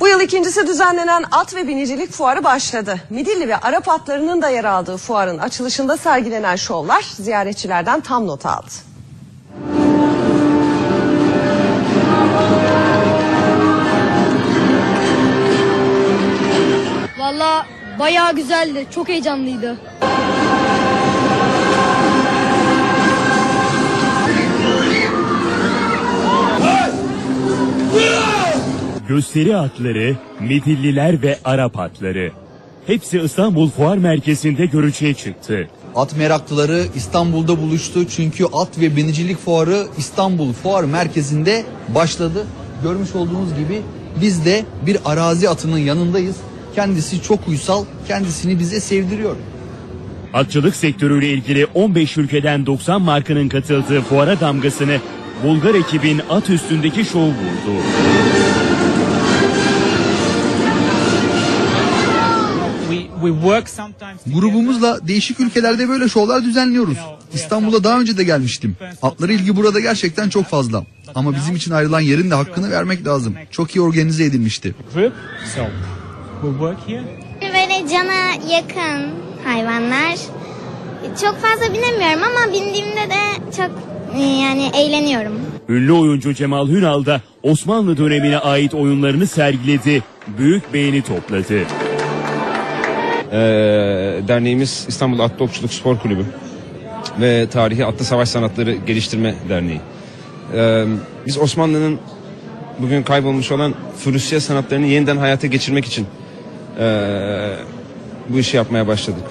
Bu yıl ikincisi düzenlenen at ve binicilik fuarı başladı. Midilli ve Arap atlarının da yer aldığı fuarın açılışında sergilenen şovlar ziyaretçilerden tam not aldı. Valla bayağı güzeldi. Çok heyecanlıydı. Gösteri atları, Midilliler ve Arap atları. Hepsi İstanbul Fuar Merkezi'nde görücüye çıktı. At meraklıları İstanbul'da buluştu çünkü at ve binicilik fuarı İstanbul Fuar Merkezi'nde başladı. Görmüş olduğunuz gibi biz de bir arazi atının yanındayız. Kendisi çok uysal, kendisini bize sevdiriyor. Atçılık sektörüyle ilgili 15 ülkeden 90 markanın katıldığı fuara damgasını Bulgar ekibin at üstündeki şov vurdu. Grubumuzla değişik ülkelerde böyle şovlar düzenliyoruz. İstanbul'a daha önce de gelmiştim. Atlara ilgi burada gerçekten çok fazla. Ama bizim için ayrılan yerin de hakkını vermek lazım. Çok iyi organize edilmişti. Böyle cana yakın hayvanlar. Çok fazla binemiyorum ama bindiğimde de çok e, yani eğleniyorum. Ünlü oyuncu Cemal Hünal da Osmanlı dönemine ait oyunlarını sergiledi. Büyük beğeni topladı. Ee, derneğimiz İstanbul Atlı Okçuluk Spor Kulübü ve Tarihi Atlı Savaş Sanatları Geliştirme Derneği. Ee, biz Osmanlı'nın bugün kaybolmuş olan Fürusya sanatlarını yeniden hayata geçirmek için ee, bu işi yapmaya başladık.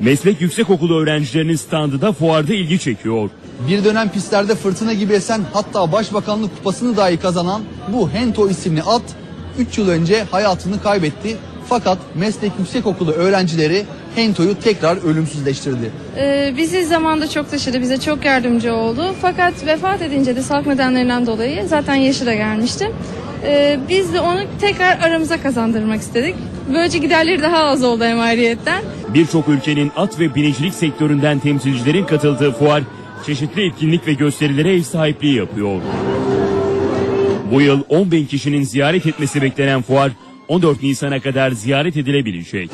Meslek Yüksekokulu öğrencilerinin standı da fuarda ilgi çekiyor. Bir dönem pistlerde fırtına gibi esen hatta başbakanlık kupasını dahi kazanan bu Hento isimli at 3 yıl önce hayatını kaybetti. Fakat Meslek Yüksekokulu öğrencileri Hento'yu tekrar ölümsüzleştirdi. Ee, bizi zamanda çok taşıdı, bize çok yardımcı oldu. Fakat vefat edince de sağlık nedenlerinden dolayı zaten yaşı da gelmişti. Ee, biz de onu tekrar aramıza kazandırmak istedik. Böylece giderleri daha az oldu hem ayrıyetten. Birçok ülkenin at ve binicilik sektöründen temsilcilerin katıldığı fuar çeşitli etkinlik ve gösterilere ev sahipliği yapıyor. Bu yıl 10 bin kişinin ziyaret etmesi beklenen fuar 14 Nisan'a kadar ziyaret edilebilecek.